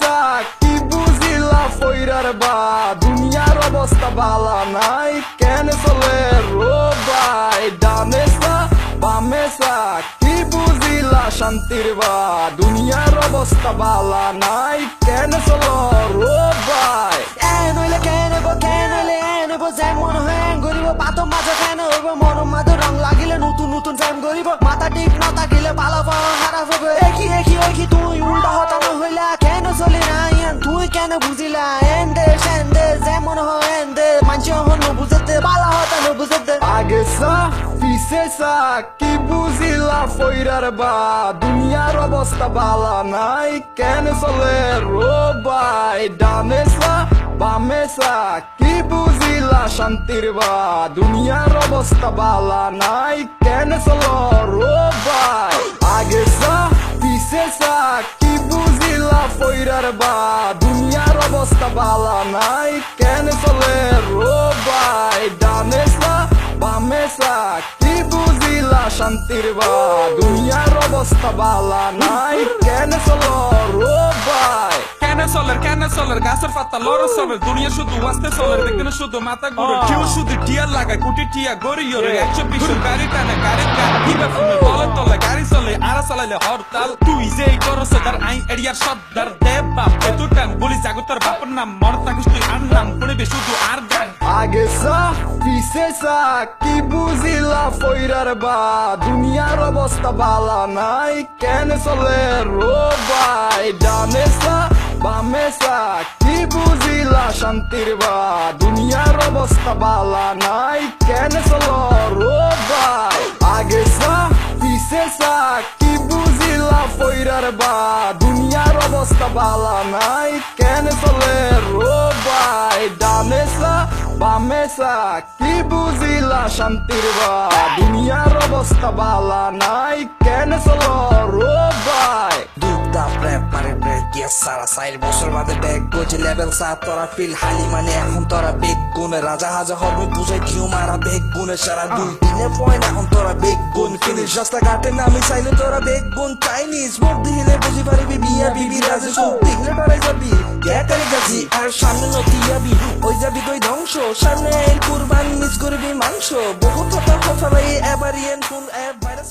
চাক কি বুঝিলা ফইরার বা দুনিয়ার অবস্থা বালা নাই, কেন চলে রো ভাই ডানে চা, বামে চা, কি বুঝিলা শান্তির বা দুনিয়ার অবস্থা বালা নাই, কেন চলো রো ভাই এ কেন নেব কেন নইলে এ নেব যেমন হ্যাং করিব পাতো হইব? মন লাগিলে নতুন নতুন জ্যাম করিব মাথা টিপ না থাকিলে কেন বুঝিলা? এন্ডে সেন্ডে যেমন হয় এন্ডে। মানছি হন বুঝতে বালা হতানো বুঝতে আগে সা, পিছে সা, কি বুঝিলা ফইরার বা? দুনিয়ার অবস্থা বালা নাই, কেন চলে রো ভাই ডানে সা, বামে সা, কি বুঝিলা শান্তির বা? দুনিয়ার অবস্থা বালা নাই, কেন চলো রো ভাই আগে সা, পিছে সা, কি বুঝিলা ফইরার বা? বালা নাই কেন চলে রো ভাই ডানে সা বামে সা কি বুঝিলা শান্তির বা দুনিয়ার অবস্থা বালা নাই কেন চলো রো কেন চলের কেন চলের গাছের পাতা লড় চলের দুনিয়া শুধু আসতে চলের দেখতে শুধু মাথা ঘুরে কেউ শুধু টিয়ার লাগায় কোটি টিয়া গড়ি ওরে একশো বিশ গাড়ি টানে গাড়ি কিবা ফোনে তলে তলে গাড়ি চলে আর চালাইলে হরতাল তুই যে করছ তার আইন এরিয়ার সর্দার দেব বাপ এত টান বলি জাগতার বাপের নাম মর থাকিস তুই আর নাম পড়বে শুধু আর গান আগে সা পিছে সা কি বুঝিলা ফইরার বা? দুনিয়ার অবস্থা বালা নাই, কেন চলে রো ভাই? ডানে সা বামে সা কি বুঝিলা শান্তির বা? দুনিয়ার অবস্থা বালা নাই, কেন চলো রো ভাই? আগে সা পিছে সা কি বুঝিলা ফইরার বা? অবস্থা বালা নাই। কেন চলে রো ভাই ডানে সা বামে সা কি বুঝিলা শান্তির বা? দুনিয়ার অবস্থা বালা নাই। কেন চলো রো সারা সাইড বছর বাদে ব্যাগ গোজ লেভেল সা তোরা ফিল হালি মানে এখন তোরা বেগ গুনে রাজা হাজা হবে বুঝে কিউ মারা বেগ গুনে সারা দুই দিনে পয়েন্ট এখন তোরা বেগ গুন ফিনিশ রাস্তা ঘাটে নামি চাইলে তোরা বেগ গুন চাইনিজ মুখ দিলে বুঝি পারবি বিয়া বিবি রাজে সব দেখলে ডরাই যাবি। গ্যাটারি গাছি আর সামনে নতি যাবি ওই যাবি কই ধ্বংস? সামনে কুরবান মিস করবি মাংস। বহু কথা কথা এবার ইয়েন কোন ভাইরাস